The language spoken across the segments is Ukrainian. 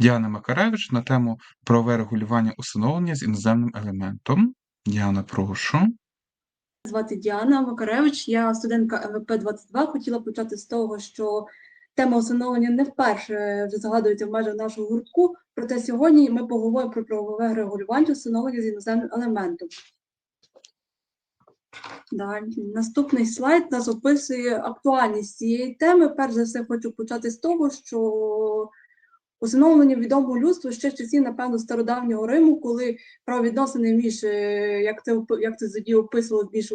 Діани Макаревич на тему правове регулювання усиновлення з іноземним елементом. Діана, прошу. звати Діана Макаревич, я студентка МВП 22. Хотіла почати з того, що тема усиновлення не вперше вже згадується в межах нашого гуртку. Проте сьогодні ми поговоримо про правове регулювання усиновлення з іноземним елементом. Далі. Наступний слайд нас описує актуальність цієї теми. Перш за все, хочу почати з того, що усиновлення відомо людству ще часів, напевно, стародавнього Риму, коли правовідносини між, е, як це, як це тоді описувало, між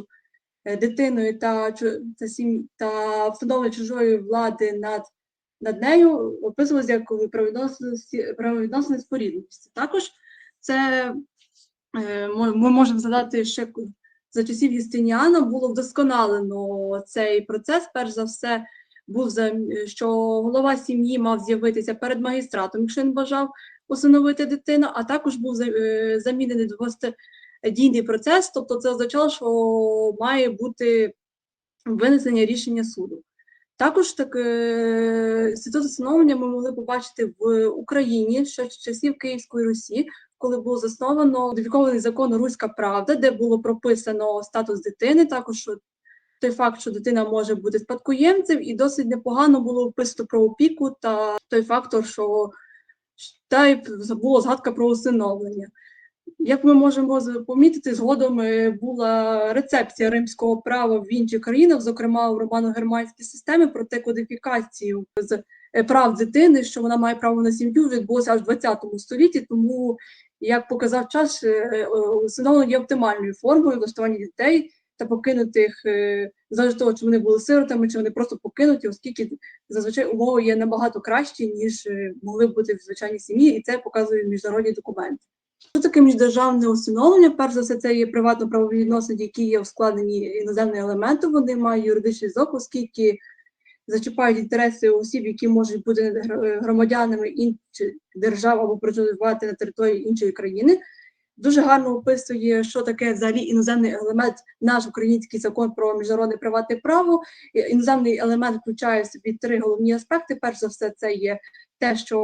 е, дитиною та, та, сім, та встановлення чужої влади над, над нею описувалося як правовідносини, спорідності. Також це е, ми можемо згадати ще за часів Юстиніана було вдосконалено цей процес. Перш за все, був за що голова сім'ї мав з'явитися перед магістратом, якщо він бажав усиновити дитину, а також був е, замінений двостадійний процес, тобто це означало, що має бути винесення рішення суду. Також так, е, інститут усиновлення ми могли побачити в Україні ще з часів Київської Русі, коли було засновано кодифікований закон Руська Правда, де було прописано статус дитини, також той факт, що дитина може бути спадкоємцем, і досить непогано було описано про опіку та той фактор, що та й була згадка про усиновлення. Як ми можемо помітити, згодом е, була рецепція римського права в інших країнах, зокрема в романо-германській системі, проте кодифікацію з е, прав дитини, що вона має право на сім'ю, відбулося аж в 20 столітті. Тому, як показав час, е, усиновлення є оптимальною формою влаштування дітей та покинутих, е, залежно того, чи вони були сиротами, чи вони просто покинуті, оскільки зазвичай умови є набагато кращі, ніж е, могли бути в звичайній сім'ї, і це показують міжнародні документи. Що таке міждержавне усиновлення? Перш за все, це є приватно-правові відносини, які є в складенні іноземним елементом. Вони мають юридичний зв'язок, оскільки зачіпають інтереси осіб, які можуть бути громадянами інших держав або проживати на території іншої країни. Дуже гарно описує, що таке взагалі іноземний елемент, наш український закон про міжнародне приватне право. Іноземний елемент включає в собі три головні аспекти. Перш за все, це є те, що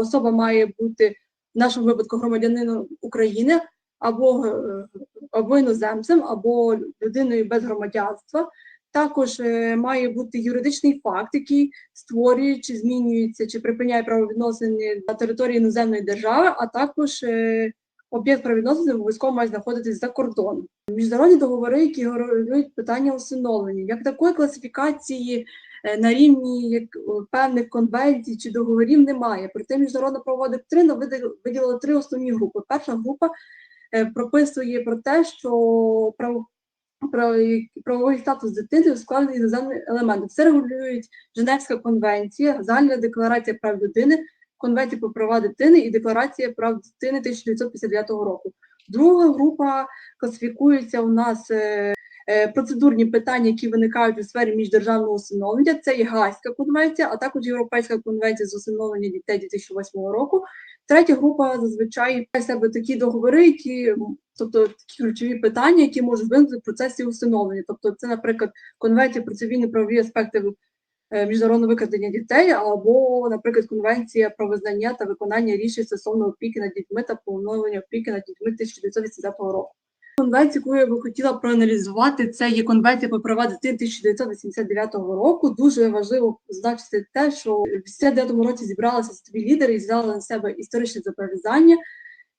особа має бути в нашому випадку громадянином України або, е, або іноземцем, або людиною без громадянства. Також е, має бути юридичний факт, який створює, чи змінюється, чи припиняє правовідносини на території іноземної держави, а також е, об'єкт правовідносин обов'язково має знаходитись за кордоном. Міжнародні договори, які регулюють питання усиновлення, як такої класифікації е, на рівні як, певних конвенцій чи договорів немає. Проте міжнародна правова доктрина виділ- виділила три основні групи. Перша група е, прописує про те, що право право- правовий статус дитини складений іноземним елементом. Це регулюють Женевська конвенція, загальна декларація прав людини, Конвенція про права дитини і Декларація прав дитини 1959 року. Друга група класифікується у нас е, е, процедурні питання, які виникають у сфері міждержавного усиновлення. Це є Гаазька конвенція, а також Європейська конвенція з усиновлення дітей 2008 року. Третя група зазвичай себе такі договори, які тобто такі ключові питання, які можуть виникнути в процесі усиновлення. Тобто, це, наприклад, конвенція про цивільні правові аспекти міжнародного викрадення дітей, або, наприклад, конвенція про визнання та виконання рішень стосовно опіки над дітьми та поновлення опіки над дітьми 1980 року. Конвенція, яку я би хотіла проаналізувати, це є конвенція про права дитини 1989 року. Дуже важливо зазначити те, що в 89 році зібралися світові лідери і взяли на себе історичне зобов'язання.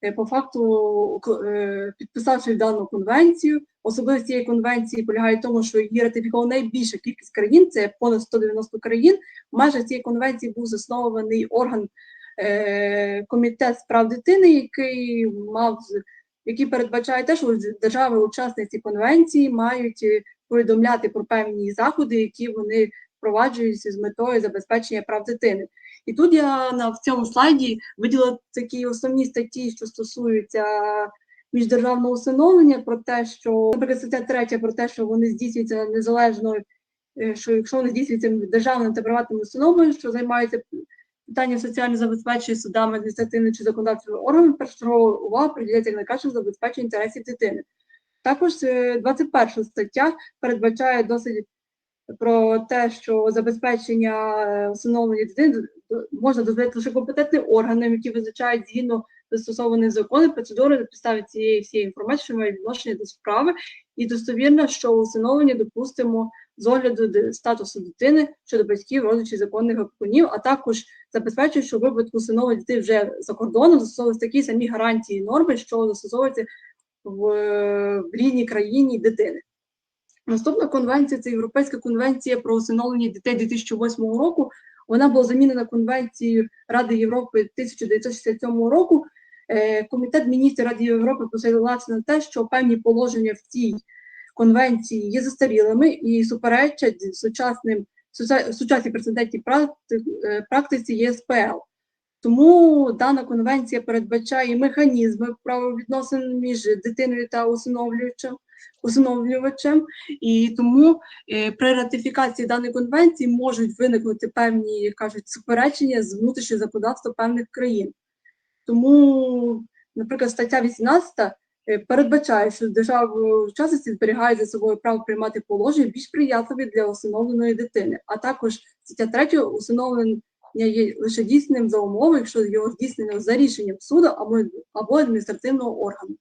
Е, По факту, е, підписавши дану конвенцію, особливість цієї конвенції полягає в тому, що її ратифікувала найбільша кількість країн, це понад 190 країн. В межах цієї конвенції був заснований орган е, комітет з прав дитини, який мав який передбачає те, що держави-учасниці конвенції мають е, повідомляти про певні заходи, які вони впроваджують з метою забезпечення прав дитини. І тут я на в цьому слайді виділила такі основні статті, що стосуються міждержавного усиновлення, про те, що, наприклад, стаття третя про те, що вони здійснюються незалежно, е, що якщо вони здійснюються державним та приватним установою, що займаються питанням соціального забезпечення судами, адміністративним чи законодавчими органами, першочергова увага приділяється найкраще забезпечення інтересів дитини. Також е, 21 стаття передбачає досить про те, що забезпечення е, усиновлення дитини можна дозволити лише компетентним органам, які визначають згідно застосованих законів процедури на підставі цієї всієї інформації, що має відношення до справи, і достовірно, що усиновлення допустимо з огляду статусу дитини щодо батьків, родичів, законних опікунів, а також забезпечує, що випадку усиновлення дітей вже за кордоном застосовуються такі самі гарантії норми, що застосовуються в, в рідній країні дитини. Наступна конвенція це Європейська конвенція про усиновлення дітей 2008 року. Вона була замінена Конвенцією Ради Європи 1967 року. Е, Комітет міністрів Ради Європи посилався на те, що певні положення в цій конвенції є застарілими і суперечать сучасним сучасній прецедентній е, практиці ЄСПЛ. Тому дана конвенція передбачає механізми правовідносин між дитиною та усиновлювачем, усиновлювачем, і тому е, при ратифікації даної конвенції можуть виникнути певні, як кажуть, суперечення з внутрішнього законодавства певних країн. Тому, наприклад, стаття 18 е, передбачає, що держави учасниці зберігають за собою право приймати положення більш приятливі для усиновленої дитини, а також стаття 3 усиновлення є лише дійсним за умови, якщо його здійснено за рішенням суду або адміністративного органу.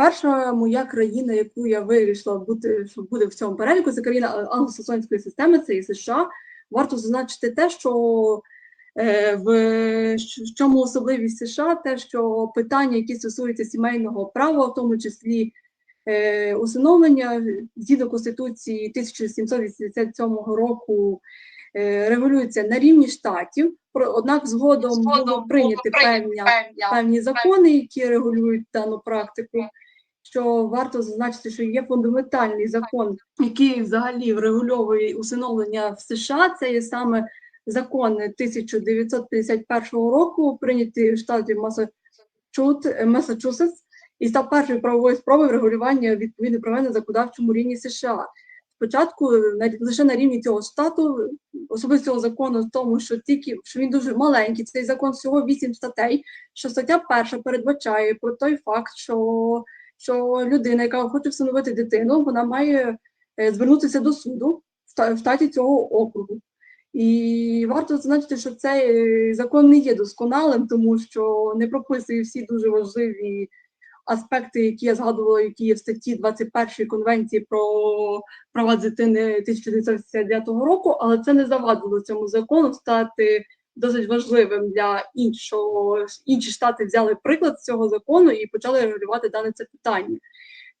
Перша моя країна, яку я вирішила бути, що буде в цьому переліку, це країна англосаксонської системи, це і США. Варто зазначити те, що е, в чому особливість США, те, що питання, які стосуються сімейного права, в тому числі е, усиновлення, згідно Конституції 1787 року, е, регулюються на рівні штатів, однак згодом було прийняті певні певні закони, які регулюють дану практику. Що варто зазначити, що є фундаментальний закон, який взагалі врегульовує усиновлення в США. Це є саме закон 1951 року, прийнятий в штаті Масачусетс, і став першою правовою спробою врегулювання відповідно права на законодавчому рівні США. Спочатку лише на рівні цього штату, особисто закону, в тому, що тільки що він дуже маленький, цей закон всього 8 статей, що стаття перша передбачає про той факт, що, що людина, яка хоче встановити дитину, вона має е, звернутися до суду в та- штаті цього округу. І варто зазначити, що цей е, закон не є досконалим, тому що не прописує всі дуже важливі аспекти, які я згадувала, які є в статті 21 Конвенції про права дитини 1989 року, але це не завадило цьому закону стати досить важливим для іншого. Інші штати взяли приклад з цього закону і почали регулювати дане це питання.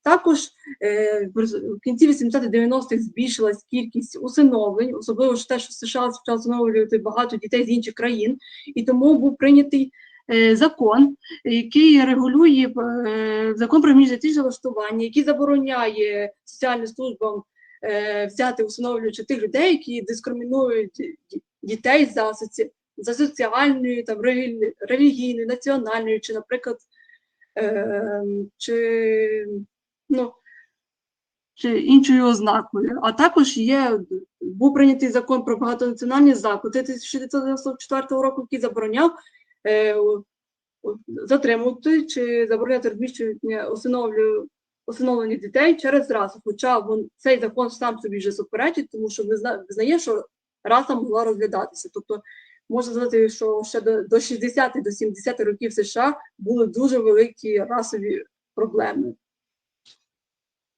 Також е, в кінці 80-90-х збільшилась кількість усиновлень, особливо ж те, що США почали усиновлювати багато дітей з інших країн, і тому був прийнятий е, закон, який регулює е, закон про міждитичне влаштування, який забороняє соціальним службам взяти усиновлюючи тих людей, які дискримінують дітей за, соці... за соціальною, там, релі- релігійною, національною, чи, наприклад, е, чи, ну, чи іншою ознакою. А також є, був прийнятий закон про багатонаціональні заклади 1994 року, який забороняв е, затримувати чи забороняти розміщення усиновлю, усиновлення дітей через расу. Хоча вон, цей закон сам собі вже суперечить, тому що визна- визнає, що раса могла розглядатися. Тобто можна сказати, що ще до, до 60 до 70 років США були дуже великі расові проблеми.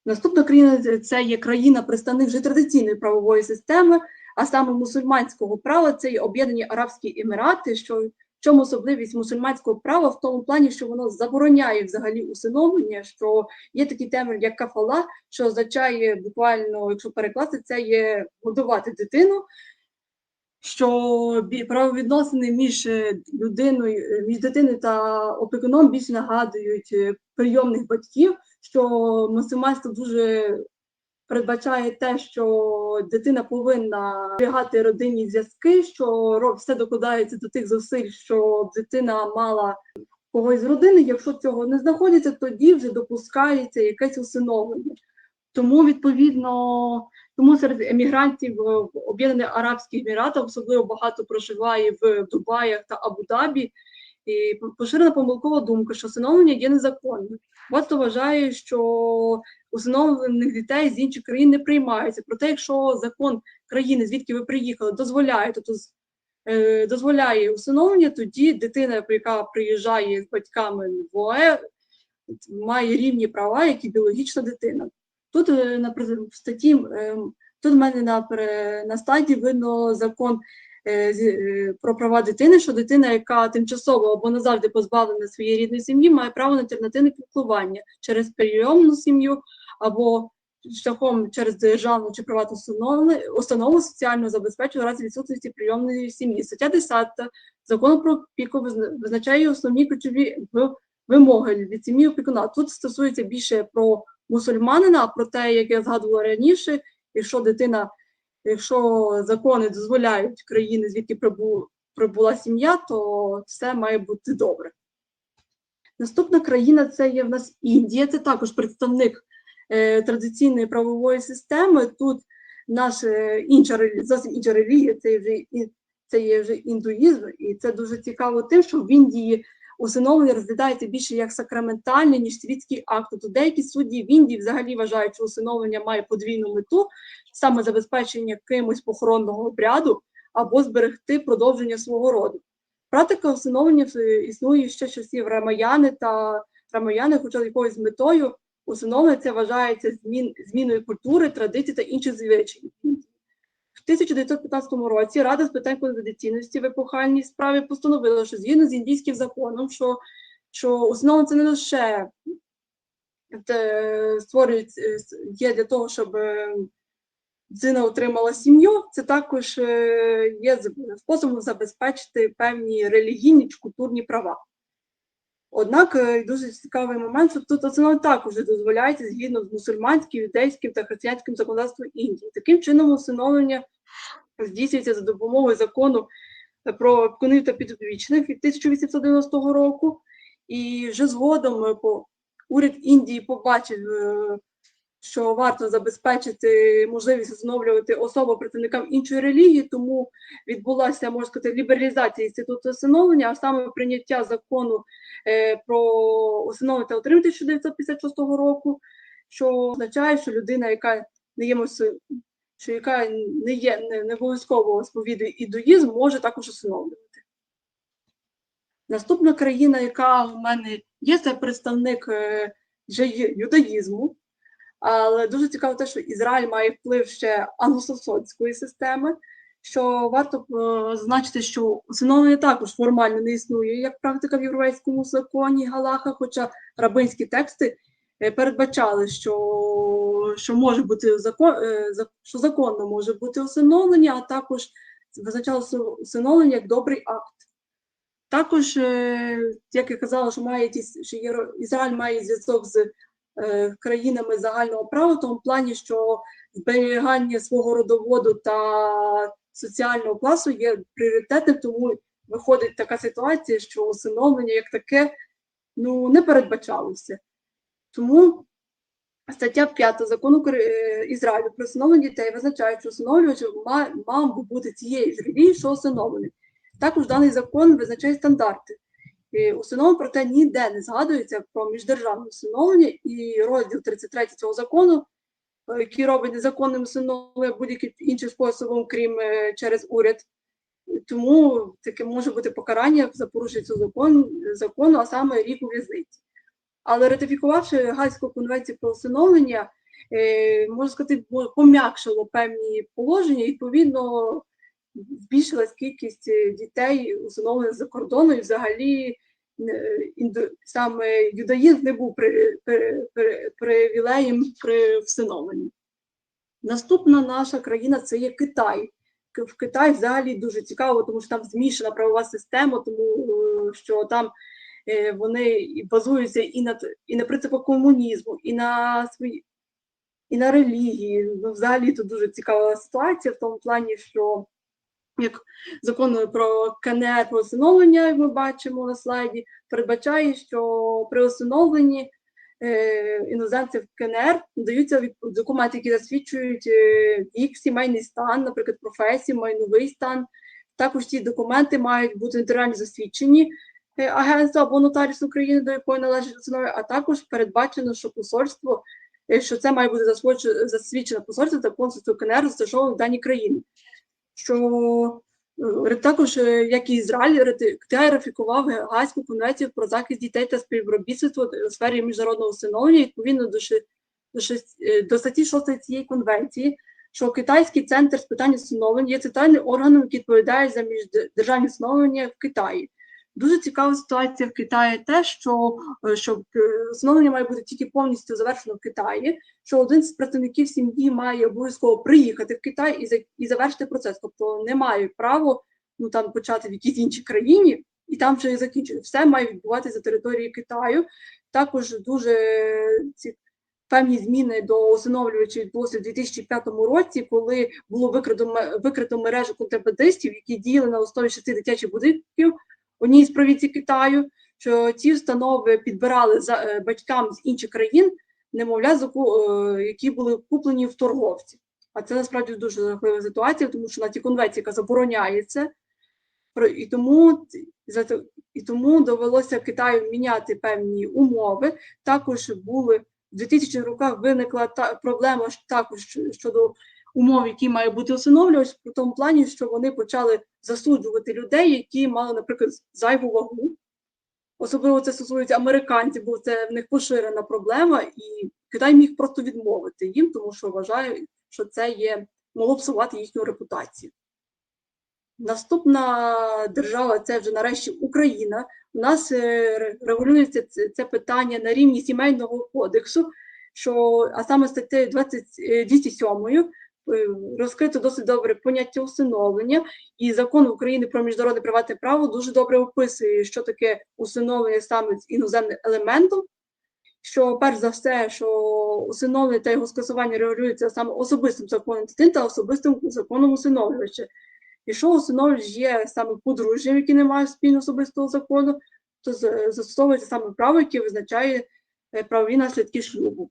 Наступна країна це є країна представник вже традиційної правової системи, а саме мусульманського права, це є Об'єднані Арабські Емірати, що в чому особливість мусульманського права в тому плані, що воно забороняє взагалі усиновлення, що є такий термін, як кафала, що означає буквально, якщо перекласти, це є годувати дитину, що правовідносини між е, людиною, е, між дитиною та опікуном більш нагадують е, прийомних батьків, що мусульманство дуже передбачає те, що дитина повинна зберігати родинні зв'язки, що все докладається до тих зусиль, що дитина мала когось з родини. Якщо цього не знаходиться, тоді вже допускається якесь усиновлення. Тому відповідно, тому серед емігрантів е, в Об'єднаних Арабських Еміратах особливо багато проживає в Дубаях та Абу-Дабі. І поширена помилкова думка, що усиновлення є незаконним. Варто вважає, що усиновлених дітей з інших країн не приймаються. Проте, якщо закон країни, звідки ви приїхали, дозволяє, тобто е, дозволяє усиновлення, тоді дитина, яка приїжджає з батьками в ОЕ, має рівні права, як і біологічна дитина. Тут е, на приз- в статті е, тут в мене на, на стадії видно закон е, е, про права дитини, що дитина, яка тимчасово або назавжди позбавлена своєї рідної сім'ї, має право на альтернативне піклування через прийомну сім'ю або шляхом через державну чи приватну установу, соціального забезпечення в разі відсутності прийомної сім'ї. Стаття 10 закону про опіку визначає основні ключові вимоги від сім'ї опікуна. Тут стосується більше про мусульманина, а про те, як я згадувала раніше, якщо дитина, якщо закони дозволяють країни, звідки прибу, прибула сім'я, то все має бути добре. Наступна країна це є в нас Індія, це також представник е, традиційної правової системи. Тут наша інша релі- зовсім інша релігія, це вже це є вже індуїзм, і це дуже цікаво тим, що в Індії усиновлення розглядається більше як сакраментальне, ніж світський акт. Тобто деякі судді в Індії взагалі вважають, що усиновлення має подвійну мету, саме забезпечення кимось похоронного обряду або зберегти продовження свого роду. Практика усиновлення існує ще часів Рамаяни та Рамаяни, хоча якоюсь метою усиновлення вважається змін, зміною культури, традицій та інших звичаїв. В 1915 році Рада з питань конфіденційності в епохальній справі постановила, що згідно з індійським законом, що, що усиновлення це не лише створюють, е, є для того, щоб е, дитина отримала сім'ю, це також е, є способом забезпечити певні релігійні чи культурні права. Однак е, дуже цікавий момент, що тут усиновлення також дозволяється згідно з мусульманським, юдейським та християнським законодавством Індії. Таким чином, усиновлення здійснюється за допомогою закону про конів та підопічних від 1890 року. І вже згодом е, по- уряд Індії побачив, е, що варто забезпечити можливість усиновлювати особу представникам іншої релігії, тому відбулася, можна сказати, лібералізація інституту усиновлення, а саме прийняття закону е, про усиновлення та отримання 1956 року, що означає, що людина, яка не є що яка не є не, не обов'язково сповідує ідуїзм, може також усиновлювати. Наступна країна, яка в мене є, це представник е, вже юдаїзму. Але дуже цікаво те, що Ізраїль має вплив ще англосаксонської системи, що варто е, зазначити, що усиновлення також формально не існує як практика в єврейському законі Галаха, хоча рабинські тексти е, передбачали, що, що може бути закон, е, що законно може бути усиновлення, а також визначалося усиновлення як добрий акт. Також, як я казала, що має що Ізраїль має зв'язок з країнами загального права, в тому плані, що зберігання свого родоводу та соціального класу є пріоритетним, тому виходить така ситуація, що усиновлення як таке ну, не передбачалося. Тому стаття 5 закону е, Ізраїлю про усиновлення дітей визначає, що усиновлювач мав би бути цієї ж що усиновлений. Також даний закон визначає стандарти. Е, проте ніде не згадується про міждержавне усиновлення і розділ 33 цього закону, е, який робить незаконним усиновлення будь-яким іншим способом, крім е, через уряд. Тому таке може бути покарання за порушення цього закону, закону, а саме рік у в'язниці. Але ратифікувавши Гальську конвенцію про усиновлення, е, можна сказати, пом'якшило певні положення, відповідно збільшилась кількість е, дітей, усиновлених за кордону, і взагалі е, саме юдаїзм не був при, при, при, привілеєм при всиновленні. Наступна наша країна це є Китай. В Китаї взагалі дуже цікаво, тому що там змішана правова система, тому е, що там вони базуються і на, і на принципах комунізму, і на свої, і на релігії. Ну, взагалі тут дуже цікава ситуація в тому плані, що як закон про КНР про усиновлення, як ми бачимо на слайді, передбачає, що при усиновленні е, іноземців КНР надаються документи, які засвідчують е, вік, сімейний стан, наприклад, професію, майновий стан. Також ці документи мають бути нотаріально засвідчені е, або нотаріус України, до якої належить усиновлення, а також передбачено, що посольство е, що це має бути засвідчено, посольство та консульство КНР, розташоване в даній країні. Що е, також, е, як і Ізраїль, ратифікував Гаазьку конвенцію про захист дітей та співробітництво у сфері міжнародного усиновлення відповідно до, до, е, до статті 6 цієї конвенції, що Китайський центр з питань усиновлення є центральним органом, який відповідає за міждержавні усиновлення в Китаї. Дуже цікава ситуація в Китаї те, що, е, що е, має бути тільки повністю завершено в Китаї, що один з представників сім'ї має обов'язково приїхати в Китай і, за- і завершити процес. Тобто не має право ну, там, почати в якійсь іншій країні і там вже і закінчити. Все має відбуватися за територією Китаю. Також дуже ці певні зміни до усиновлювачів відбулися в 2005 році, коли було викрито, викрито мережу контрабандистів, які діяли на основі шести дитячих будинків одній з провінцій Китаю, що ці установи підбирали за е, батькам з інших країн немовля, е, які були куплені в торговців. А це насправді дуже жахлива ситуація, тому що на тій конвенції, яка забороняє і тому і тому довелося Китаю міняти певні умови. Також були в 2000 роках виникла та проблема також щодо умов, які має бути усиновлювач, в тому плані, що вони почали засуджувати людей, які мали, наприклад, зайву вагу. Особливо це стосується американців, бо це в них поширена проблема, і Китай міг просто відмовити їм, тому що вважає, що це є могло псувати їхню репутацію. Наступна держава це вже нарешті Україна. У нас е, регулюється це, це питання на рівні сімейного кодексу, що, а саме статтею 20, е, 207 е, розкрито досить добре поняття усиновлення, і закон України про міжнародне приватне право дуже добре описує, що таке усиновлення саме з іноземним елементом. Що перш за все, що усиновлення та його скасування регулюється саме особистим законом дитини та особистим законом усиновлювача. Якщо усиновлювач є саме подружжям, які не мають спільного особистого закону, то застосовується саме право, яке визначає е, правові наслідки шлюбу.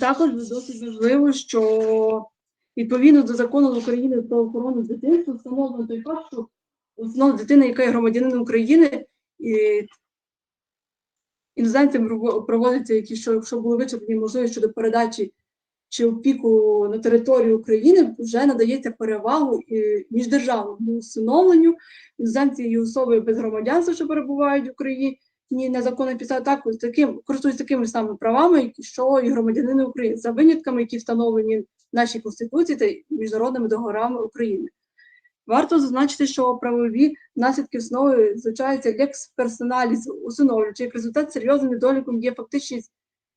Також досить важливо, що відповідно до закону України про охорону дитинства встановлено той факт, що основна дитина, яка є громадянином України, і іноземцям проводиться якісь, що, якщо були вичерпні можливості щодо передачі чи опіку на території України, вже надається перевагу і міждержавному усиновленню. Іноземці і особи без громадянства, що перебувають в Україні, незаконно підстави, також таким користуються такими самими правами, що і громадянини України, за винятками, які встановлені в нашій конституції та міжнародними договорами України. Варто зазначити, що правові наслідки основи звучаються лекс персоналіз усиновлюючи. Як результат серйозним недоліком є фактичність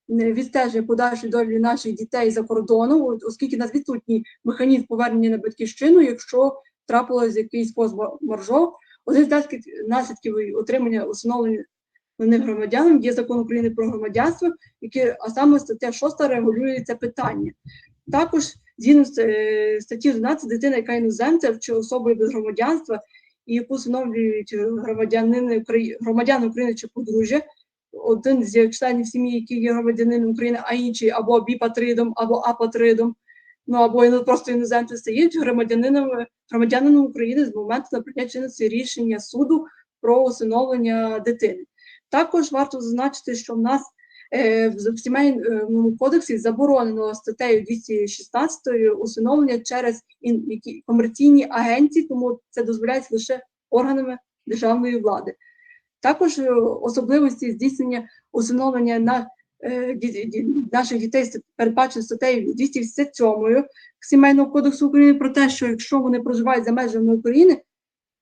відстеження подальшої долі наших дітей за кордоном, оскільки нас відсутній механізм повернення на батьківщину, якщо трапилось якийсь пост-маржов. Один з наслідків отримання усиновлення громадянам є закон України про громадянство, який, а саме стаття 6 регулює це питання. Також згідно з е, статті 11, дитина, яка іноземця чи особою без громадянства, і яку усиновлюють е, громадянини України, чи подружжя, один з членів сім'ї, який є громадянином України, а інший або біпатридом, або апатридом, ну або просто іноземці стають громадянинами громадянином України з моменту набрання чинності рішення суду про усиновлення дитини. Також варто зазначити, що в нас е, в сімейному кодексі заборонено статтею 216 усиновлення через комерційні агенції, тому це дозволяється лише органами державної влади. Також е, особливості здійснення усиновлення на е, наших дітей передбачено статтею 287 Сімейного кодексу України про те, що якщо вони проживають за межами України,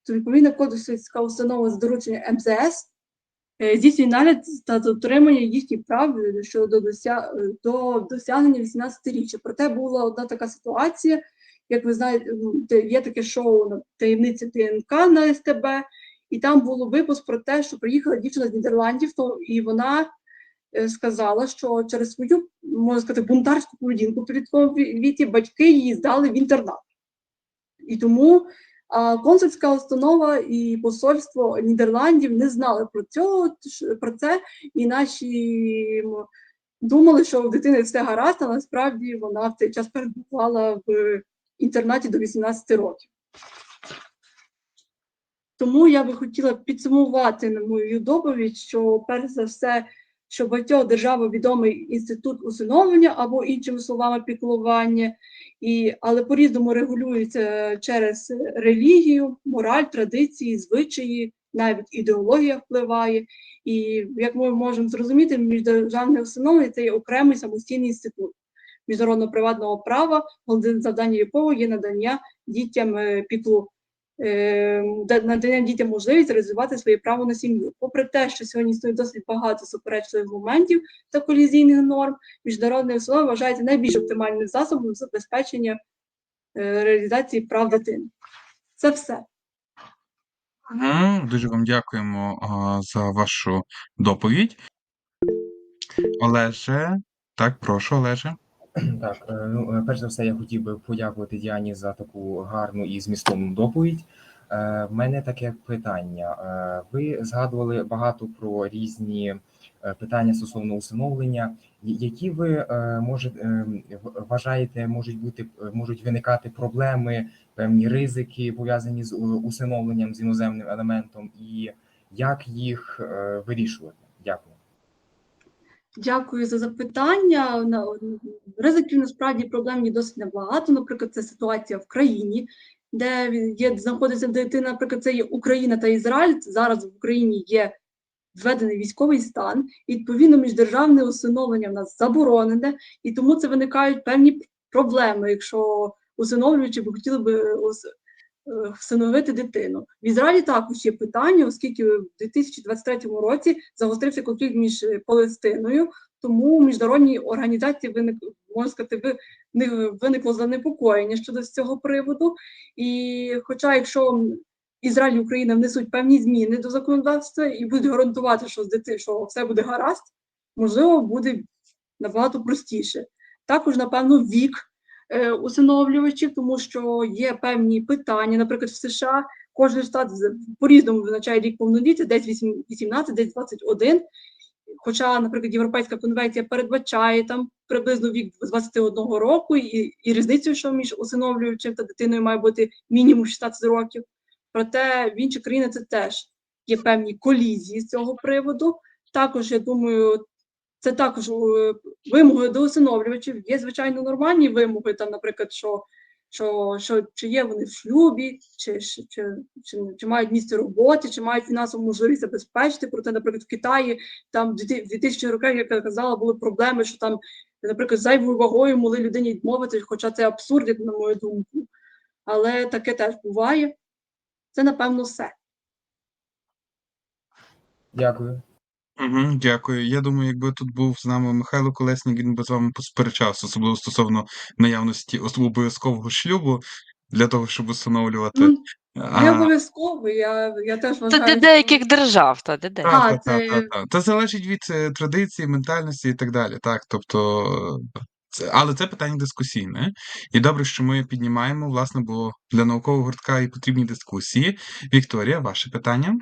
то відповідно кодексська установа з доручення МЗС здійснює нагляд та дотримання їхніх прав е, щодо е, до досягнення 18-річчя. Проте була одна така ситуація, як ви знаєте, є таке шоу на таємниці ТНК на СТБ, і там було випуск про те, що приїхала дівчина з Нідерландів, то і вона е, сказала, що через свою можна сказати бунтарську поведінку в підлітковому віці батьки її здали в інтернат. І тому а, консульська установа і посольство Нідерландів не знали про цього про це, і наші думали, що у дитини все гаразд, а насправді вона в цей час перебувала в інтернаті до 18 років. Тому я би хотіла підсумувати на мою доповідь, що перш за все, що багатьох державам відомий інститут усиновлення або іншими словами піклування, і, але по-різному регулюється через релігію, мораль, традиції, звичаї, навіть ідеологія впливає. І як ми можемо зрозуміти, міждержавне усиновлення це є окремий самостійний інститут міжнародного приватного права, головне завдання якого є надання дітям е, піклу, надання дітям можливість реалізувати своє право на сім'ю. Попри те, що сьогодні існує досить багато суперечливих моментів та колізійних норм, міжнародне усиновлення вважається найбільш оптимальним засобом забезпечення е, реалізації прав дитини. Це все. Дуже вам дякуємо за вашу доповідь. Олеже, так, прошу, Олеже. Так, е, ну е, перш за все, я хотів би подякувати Діані за таку гарну і змістовну доповідь. Е, В мене таке питання. Ви згадували багато про різні питання стосовно усиновлення. Які ви е, можете е, вважаєте, можуть бути можуть виникати проблеми, певні ризики пов'язані з усиновленням з іноземним елементом, і як їх вирішувати? Дякую. За запитання. Ризиків насправді проблем є досить небагато. Наприклад, це ситуація в країні, де є знаходиться дитина. Наприклад, це є Україна та Ізраїль. Зараз в Україні є введений військовий стан, відповідно міждержавне усиновлення в нас заборонене, і тому це виникають певні проблеми, якщо усиновлюючи хотіли би всиновити дитину. В Ізраїлі також є питання, оскільки в 2023 році загострився конфлікт між е, Палестиною, тому в міжнародній організації виник, можна сказати, ви- виникло занепокоєння щодо цього приводу. І хоча якщо Ізраїль і Україна внесуть певні зміни до законодавства і будуть гарантувати, що з дити, що все буде гаразд, можливо, буде набагато простіше. Також, напевно, вік е, усиновлювачів, тому що є певні питання. Наприклад, в США кожен штат з- по-різному визначає рік повноліття, десь вісім- 18, десь 21. Хоча, наприклад, Європейська конвенція передбачає там приблизно вік з 21 року, і, і різницю, що між усиновлюючим та дитиною має бути мінімум 16 років. Проте в інші країни це теж є певні колізії з цього приводу. Також, я думаю, це також е, вимоги до усиновлювачів. Є, звичайно, нормальні вимоги, там, наприклад, що, що, що чи є вони в шлюбі, чи, чи, чи, чи, чи мають місце роботи, чи мають фінансову можливість забезпечити. Проте, наприклад, в Китаї там в 2000 роках, як я казала, були проблеми, що там, наприклад, зайвою вагою могли людині відмовити, хоча це абсурд, на мою думку. Але таке теж буває. Це, напевно, все. Дякую. Угу, дякую. Я думаю, якби тут був з нами Михайло Колеснік, він би з вами посперечався, особливо стосовно наявності ос- обов'язкового шлюбу для того, щоб усиновлювати. Ну, Не А, обов'язково, я, я теж Та вважаю. для що- деяких держав, та для деяких. А, та, та, це- та, та. Це залежить від е, традиції, ментальності і так далі. Так, тобто, е, це, але це питання дискусійне. І добре, що ми піднімаємо, власне, бо для наукового гуртка і потрібні дискусії. Вікторія, ваше питання?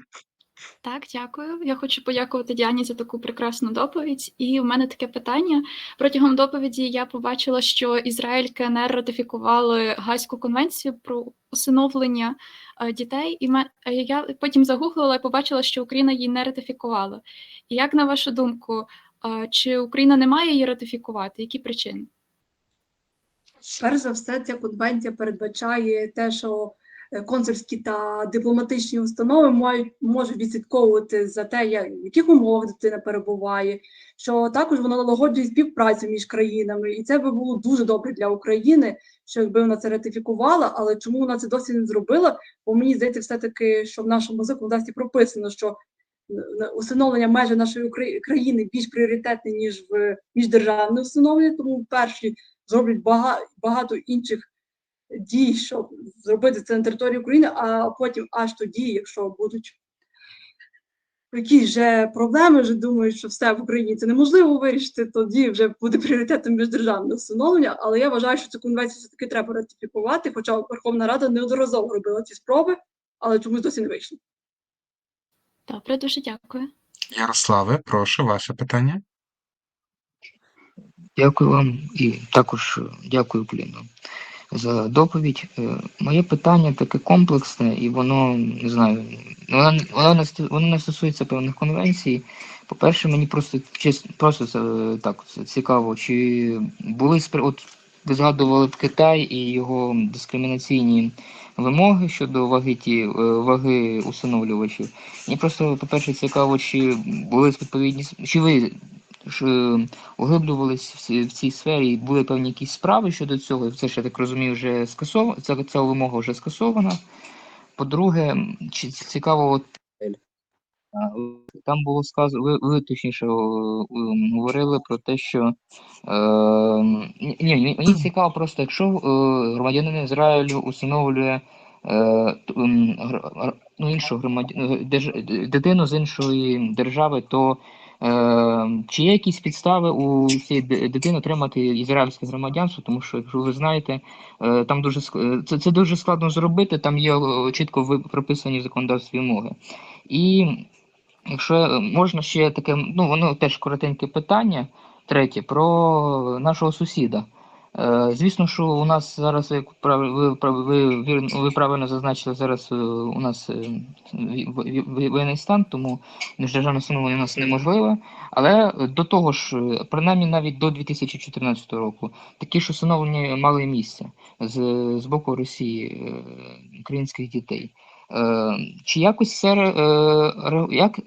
Так, дякую. Я хочу подякувати Діані за таку прекрасну доповідь. І у мене таке питання. Протягом доповіді я побачила, що Ізраїль КНР ратифікували Гаазьку конвенцію про усиновлення е, дітей. І е, я потім загуглила і побачила, що Україна її не ратифікувала. І як на вашу думку, е, чи Україна не має її ратифікувати? Які причини? Перш за все, ця конвенція передбачає те, що консульські та дипломатичні установи мають можуть відслідковувати за те, як, в яких умовах дитина перебуває, що також вона налагоджує співпрацю між країнами, і це би було дуже добре для України, що якби вона це ратифікувала. Але чому вона це досі не зробила? Бо мені здається, все таки, що в нашому законодавстві прописано, що е, усиновлення межі нашої країни більш пріоритетне ніж в міждержавне усиновлення, тому перші зроблять бага- багато інших дій, щоб зробити це на території України, а потім аж тоді, якщо будуть якісь вже проблеми, вже думають, що все в Україні це неможливо вирішити, тоді вже буде пріоритетом міждержавне усиновлення. Але я вважаю, що цю конвенцію все-таки треба ратифікувати, хоча Верховна Рада неодноразово робила ці спроби, але чомусь досі не вийшло. Добре, дуже дякую. Ярославе, прошу, ваше питання. Дякую вам і також дякую, Поліно, за доповідь. Е, Моє питання таке комплексне, і воно не знаю, воно, воно, не, воно не стосується певних конвенцій. По-перше, мені просто чесно, просто це, так цікаво, чи були от ви згадували б Китай і його дискримінаційні вимоги щодо ваги ті е, ваги усиновлювачів. Мені просто, по-перше, цікаво, чи були відповідні чи ви е, углиблювались в, цій сфері і були певні якісь справи щодо цього. Це ж я так розумію, вже скасовано. Ця, ця вимога вже скасована. По-друге, цікаво, от там було сказано, ви, ви точніше говорили про те, що е, ні, ні, мені- цікаво просто, якщо е, громадянин Ізраїлю усиновлює е, ну, іншу громадян, дитину з іншої держави, то е, чи є якісь підстави у цієї дитини отримати ізраїльське громадянство? Тому що, якщо ви знаєте, е, там дуже е, це, це дуже складно зробити, там є е, чітко прописані в законодавстві вимоги. І Якщо можна ще таке, ну воно теж коротеньке питання. Третє про нашого сусіда. Е, звісно, що у нас зараз, як ви, ви, ви правильно зазначили, зараз е, у нас е, воєнний стан, тому міждержавне встановлення у нас неможливе. Але до того ж, принаймні навіть до 2014 року, такі ж усиновлення мали місце з, з боку Росії українських дітей. Чи якось це як,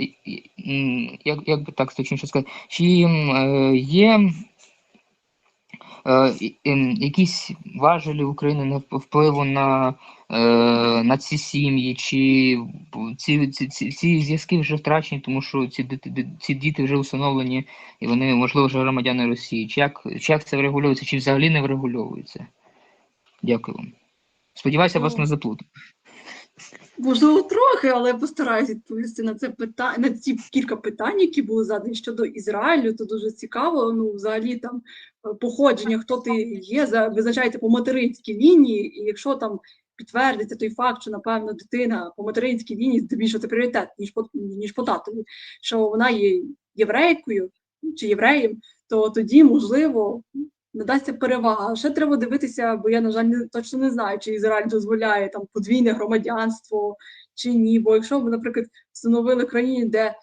як, як би так точніше сказати, чи є якісь важелі України на впливу на, е, на ці сім'ї, чи ці, ці, ці, ці зв'язки вже втрачені, тому що ці, дити- ці діти вже усиновлені і вони, можливо, вже громадяни Росії. Чи як, чи як це врегульовується, чи взагалі не врегульовується? Дякую вам. Сподіваюся, вас Ну, не заплутав. Можливо, трохи, але я постараюсь відповісти на це питання, на ці кілька питань, які були задані щодо Ізраїлю. То дуже цікаво. Ну, взагалі, там е, походження, хто ти є, за визначаєте по материнській лінії, і якщо там підтвердиться той факт, що напевно дитина по материнській лінії здебільшого це пріоритет, ніж по ніж по татові, що вона є єврейкою чи євреєм, то тоді можливо. Надасться перевага. Ще треба дивитися, бо я, на жаль, не, точно не знаю, чи Ізраїль дозволяє там подвійне громадянство чи ні. Бо якщо б, наприклад, встановили країні, де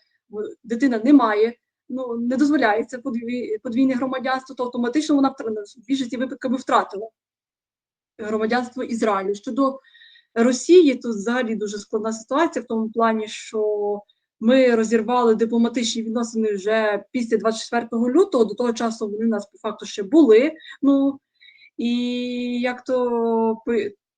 дитина не має, ну не дозволяється подві- подвійне громадянство, то автоматично вона в більшості випадків втратила громадянство Ізраїлю. Щодо Росії, тут взагалі дуже складна ситуація в тому плані, що ми розірвали дипломатичні відносини вже після 24 лютого. До того часу вони у нас по факту ще були. Ну і як то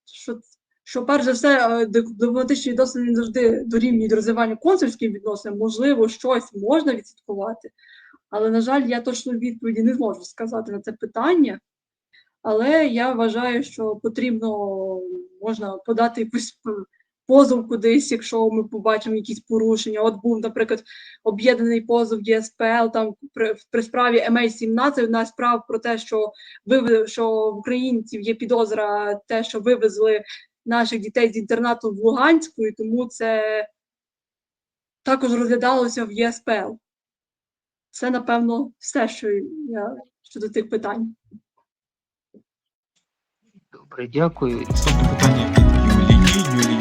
що, що перш за все, е, дипломатичні відносини не завжди дорівнюють розвиванню консульських відносин. Можливо, щось можна відслідкувати, але на жаль, я точно відповіді не зможу сказати на це питання. Але я вважаю, що потрібно можна подати якусь позов кудись, якщо ми побачимо якісь порушення. От був, наприклад, об'єднаний позов ЄСПЛ там при, при справі MA17 одна справ про те, що вив... що в українців є підозра, те, що вивезли наших дітей з інтернату в Луганську, і тому це також розглядалося в ЄСПЛ. Це, напевно, все, що я щодо тих питань. Добре, дякую. Наступне питання від Юлії.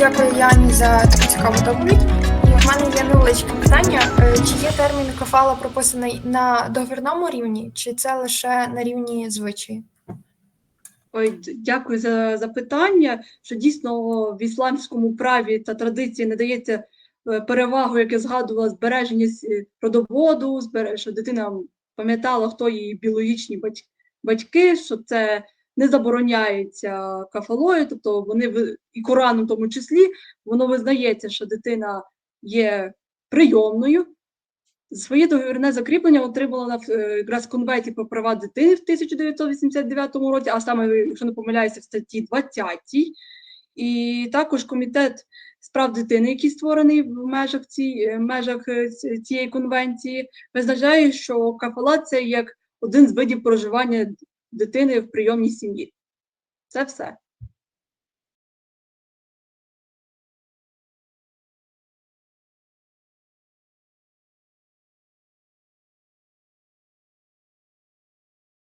Е, Дякую Яні за таку цікаву доповідь. І в мене є невеличке питання: Е, чи є термін кафала прописаний на договірному рівні, чи це лише на рівні звичаї? Ой, дякую за запитання. Що дійсно в ісламському праві та традиції надається е, перевагу, як я згадувала, збереження с- родоводу, що дитина пам'ятала, хто її біологічні батьки, що це не забороняється кафалою, тобто вони і Кораном в тому числі, воно визнається, що дитина є прийомною. Своє договірне закріплення отримала е, якраз конвенції про права дитини в 1989 році, а саме, якщо не помиляюся, в статті 20. І також комітет з прав дитини, який створений в межах, ці, е, межах е, цієї конвенції, визначає, що кафала це як один з видів проживання дитини в прийомній сім'ї. Це все.